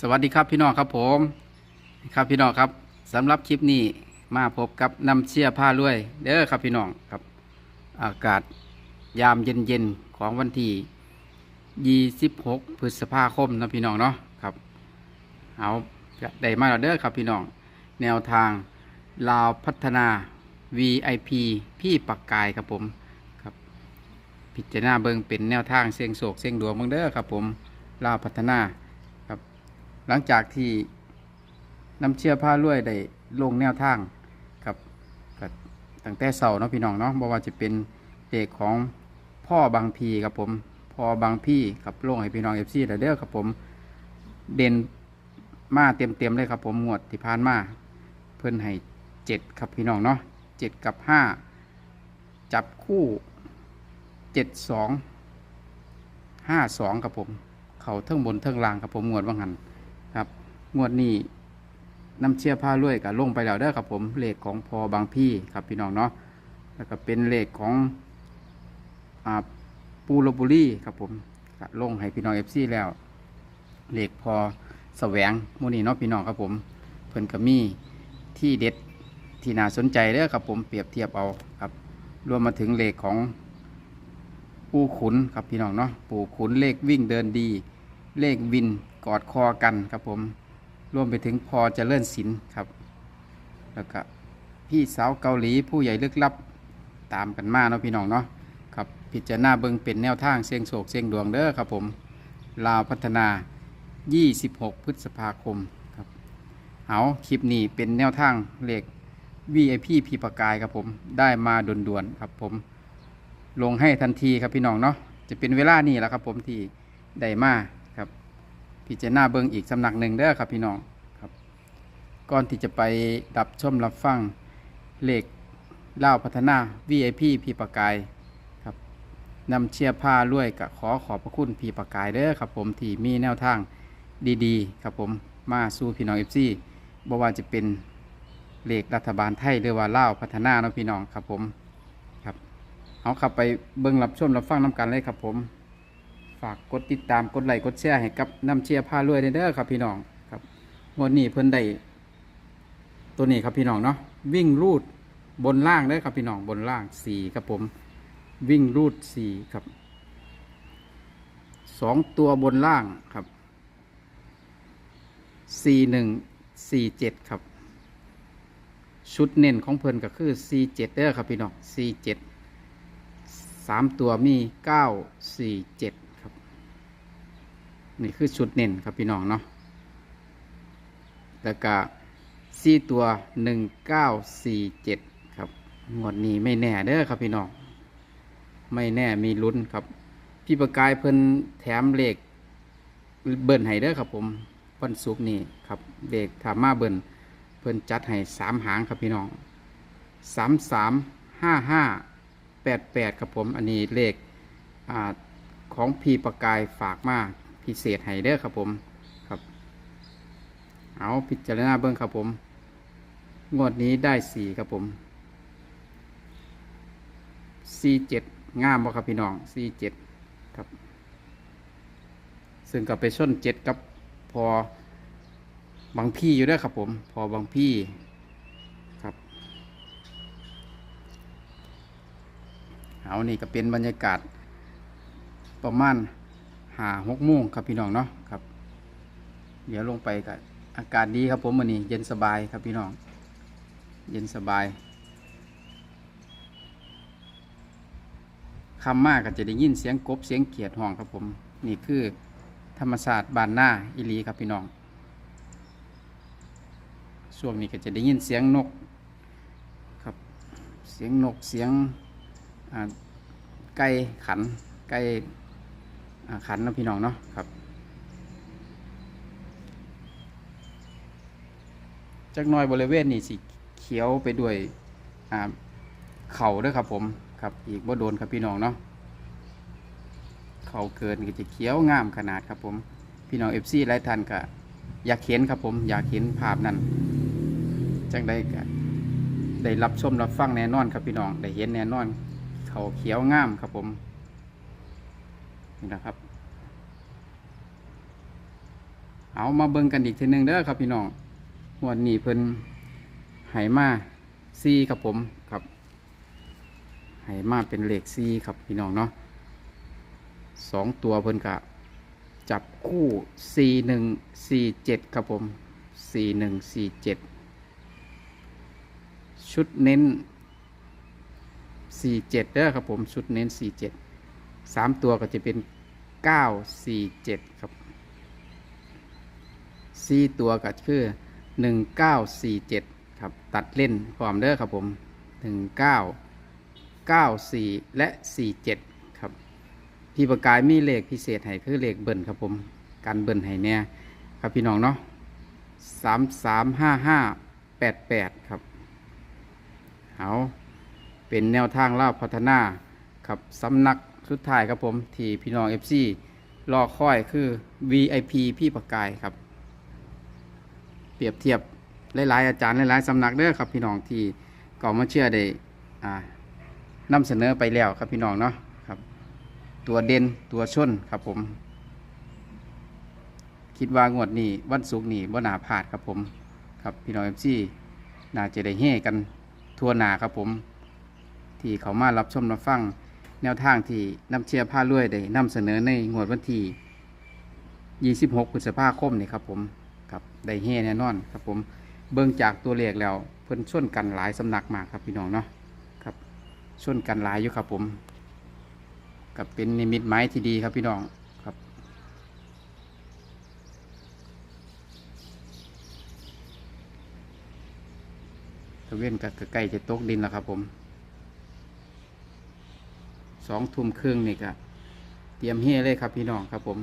สวัสดีครับพี่น้องครับผมครับพี่น้องครับสำหรับคลิปนี้มาพบกับน้ำเชี่ยผ้ารวยเด้อครับพี่น้องครับ อากาศยามเย็นๆของวันที่ 26 พฤษภาคมนะพี่น้องเนาะครับเอาจะได้มาแล้วเด้อครับพี่น้อง แนวทางลาวพัฒนา VIP พี่ปักกายครับผมครับ พิจารณาเบิงเป็นแนวทางเสียงโศกเสียงดวงเบิ่งเด้อครับผมลาวพัฒนา หลังจากที่น้ำเชื่อผ้ารวยได้ลงแนวทางครับกับตั้งแต่เสาเนาะพี่น้องเนาะบ่ว่าจะเป็นเด็กของพ่อบางพีครับผมพ่อบางพี่ครับลงให้พี่น้องเอฟซีเด้อครับผมเด่นมาเต็มเต็มๆเลยครับผมงวดที่ผ่านมาเพิ่นให้เจ็ดครับพี่น้องเนาะเจ็ดกับห้าจับคู่เจ็ดสองห้าสองครับผม เขาเทิงบนเทิงล่างครับผมงวดว่างหัน งวดนี้น้ำเชี่ยผ้ารวยกับลงไปแล้วเด้อครับผมเลขของพอบางพี่ครับพี่น้องเนาะแล้วก็เป็นเลขของอ่าปูโรบุรีครับผมก็ลงให้พี่น้องเอฟซีแล้ว เลขพอแสวงมูนี่เนาะพี่น้องครับผมเพิ่นก็มีที่เด็ดที่น่าสนใจเด้อครับผมเปรียบเทียบเอาครับ รวมมาถึงเลขของปูขุนครับพี่น้องเนาะปูขุนเลขวิ่งเดินดี เลขวินกอดคอกันครับผม รวมไปถึงพอจเจริญศิลป์ครับ แล้วก็พี่สาวเกาหลีผู้ใหญ่ลึกลับตามกันมาเนาะพี่น้องเนาะครับพิจารณาเบิงเป็นแนวทางเสียงโศกเสียงดวงเด้อครับผมลาวพัฒนา 26 พฤษภาคมครับเอาคลิปนี้เป็นแนวทางเลข VIP พีประกายครับผมได้มาด่วนๆครับผมลงให้ทันทีครับพี่น้องเนาะจะเป็นเวลานี่แหละครับผมที่ได้มา พิจารณาเบิงอีกสำนักหนึ่งเด้อครับพี่น้องครับ ก่อนที่จะไปรับชมรับฟังเลขเล่าพัฒนา VIP พี่ประกายครับนำเชียร์ผ้าล้วยกับขอขอบพระคุณพี่ประกายเด้อครับผมที่มีแนวทางดีๆ ครับผมมาสู้พี่น้องเอฟซีบ่ว่าจะเป็นเลขรัฐบาลไทยหรือว่าเล่าพัฒนาเนาะพี่น้องครับผมครับเอาขับไปเบิ่งรับชมรับฟังน้ำกันเลยครับผม ฝากกดติดตามกดไลค์กดแชร์ให้กับน้ำเชียร์พารวยเด้อครับพี่น้องครับงวดนี้เพิ่นได้ตัวนี้ครับพี่น้องเนาะวิ่งรูดบนล่างเด้อครับพี่น้องบนล่างสี่ครับผม วิ่งรูดสี่ครับสองตัวบนล่างครับสี่หนึ่งสี่เจ็ดครับ ชุดเน้นของเพิ่นก็คือสี่เจ็ดเด้อครับพี่น้องสี่เจ็ดสามตัวมีเก้าสี่เจ็ด นี่คือชุดเน้นครับพี่น้องเนาะแล้วก็สี่ตัวหนึ่งเก้าสี่เจ็ดครับงวดนี้ไม่แน่เด้อครับพี่น้องไม่แน่มีลุ้นครับ พี่ประกายเพิ่นแถมเลขเบิ้ลให้เด้อครับผมวันศุกนี้ครับเลขถามมาเบิ้ลเพิ่นจัดให้สามหางครับพี่น้องสามสามห้าห้าแปดแปดครับผมอันนี้เลขอของพีประกายฝากมา พิเศษไฮเดอร์ครับผมครับ เอาพิจารณาเบิ้งครับผม งวดนี้ได้สี่ครับผมสี่เจ็ดงามบ่ครับพี่น้องสี่เจ็ดครับ ซึ่งก็ไปส้นเจ็ดกับพอบางพี่อยู่ด้วยครับผม พอบางพี่ครับ เอานี่ก็เป็นบรรยากาศประมาณ หาหกโมงครับพี่น้องเนาะครับ เดี๋ยวลงไปกับอากาศดีครับผมวันนี้ เย็นสบายครับพี่น้อง เย็นสบายคำมากก็จะได้ยินเสียงกบเสียงเขียดห้องครับผม นี่คือธรรมศาสตร์บานหน้าอิลีครับพี่น้องช่วงนี้ก็จะได้ยินเสียงนกครับเสียงนกเสียงไก่ขันไก่ ขันนะพี่น้องเนาะครับจักน้อยบริเวณนี้สิเขียวไปด้วยเข่าด้วยครับผมครับอีกว่าโดนครับพี่น้องเนาะเข่าเกินก็จะเขียวงามขนาดครับผมพี่น้องเอฟซีหลายท่านก็อยากเห็นครับผมอยากเห็นภาพนั้นจังได้ก็ได้รับชมรับฟังแน่นอนครับพี่น้องได้เห็นแน่นอน เขาเขียวงามครับผม นี่นะครับ เอามาเบิ่งกันอีกทีหนึ่งเด้อครับพี่น้องวดนี้เพิ่นไหมาซีครับผมครับไหมาเป็นเลขซีครับพี่น้องเนาะสองตัวเพิ่นกะจับคู่สี่หนึ่งสี่เจ็ดครับผมสี่หนึ่งสี่เจ็ดชุดเน้นสี่เจ็ดเด้อครับผม ชุดเน้นสี่เจ็ด สามตัวก็จะเป็นเก้าสี่เจ็ดครับสี่ตัวก็คือหนึ่งเก้าสี่เจ็ดครับตัดเล่นพร้อมเด้อครับผมหนึ่งเก้าเก้าสี่และสี่เจ็ดครับพี่ประกายมีเลขพิเศษให้คือเลขเบิ่นครับผมการเบิ่นให้เนี่ยครับพี่น้องเนาะสามสามห้าห้าแปดแปดครับเอาเป็นแนวทางเล่าพัฒนาครับสำนัก สุดท้ายครับผม ที่พี่น้องเอฟซีรอคอยคือ VIP พี่ประกายครับ เปรียบเทียบหลายๆ อาจารย์หลายๆสำนักเด้อครับ พี่น้องที่ก่ามาเชื่อได้อ่านำเสนอไปแล้วครับพี่น้องเนาะครับ ตัวเด่นตัวชนครับผม คิดว่างวดนี้วันศุกร์นี้บ่นาพลาดครับผม ครับพี่น้องเอฟซีน่าจะได้เฮกันทั่วหนาครับผม ที่เขามารับชมรับฟัง แนวทางที่น้ำเชียร์ผ้าลวยได้นำเสนอในงวดวันที่ 26พฤษภาคมนี่ครับผมครับได้เฮแน่นอนครับผมเบิ่งจากตัวเลขแล้วเพิ่นชนกันหลายสำนักมากครับพี่น้องเนาะครับชนกันหลายอยู่ครับผมกับเป็นนิมิตหมายที่ดีครับพี่น้องครับ ตะเวนกับใกล้จะตกดินแล้วครับผม สองทุ่มครึ่งนี่ก็เตรียมเฮเลยครับพี่น้องครับผม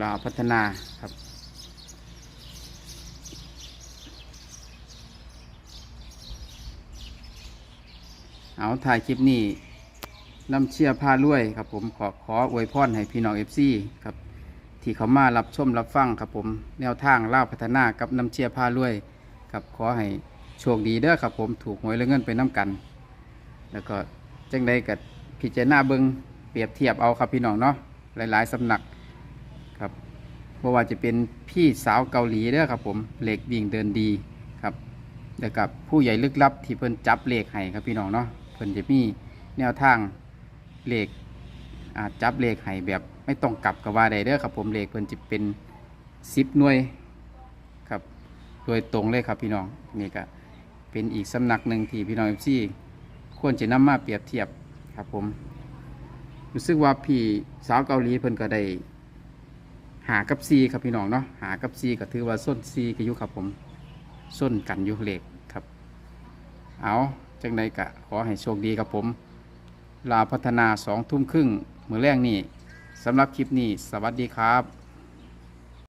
ลาพัฒนาครับเอาถ่ายคลิปนี้น้ำเชียร์ผ้าลวยครับผมขอขออวยพรให้พี่น้องเอฟซีครับที่เขามารับชมรับฟังครับผมแนวทางล่าพัฒนากับน้ำเชียร์ผ้าลวยครับขอให้โชคดีเด้อครับผมถูกหวยและเงินไปน้ำกัน แล้วก็ จังใดกับพิจารณาเบิงเปรียบเทียบเอาครับพี่น้องเนาะหลาย ๆสำนักครับเพราะว่าจะเป็นพี่สาวเกาหลีเด้อครับผมเหล็กวิ่งเดินดีครับแล้วกับผู้ใหญ่ลึกลับที่เพิ่นจับเหล็กให้ครับพี่น้องเนาะเพิ่นจะมีแนวทางเหล็กจับเหล็กให้แบบไม่ต้องกลับกับว่าใดเด้อครับผมเหล็กเพิ่นจะเป็นสิบหน่วยครับโดยตรงเลยครับพี่น้องนี่ก็เป็นอีกสำนักหนึ่งที่พี่น้องเอฟซี ควรจะนำมาเปรียบเทียบครับผมรู้สึกว่าพี่สาวเกาหลีเพิ่นก็ได้หากับซีครับพี่น้องเนาะหากับซีก็ถือว่าส้นซีก็อยู่ครับผมส้นกันอยู่เหล็กครับ เอาจังใดกะขอให้โชคดีครับผม ลาพัฒนาสองทุ่มครึ่งมือแรกนี่สำหรับคลิปนี้ สวัสดีครับ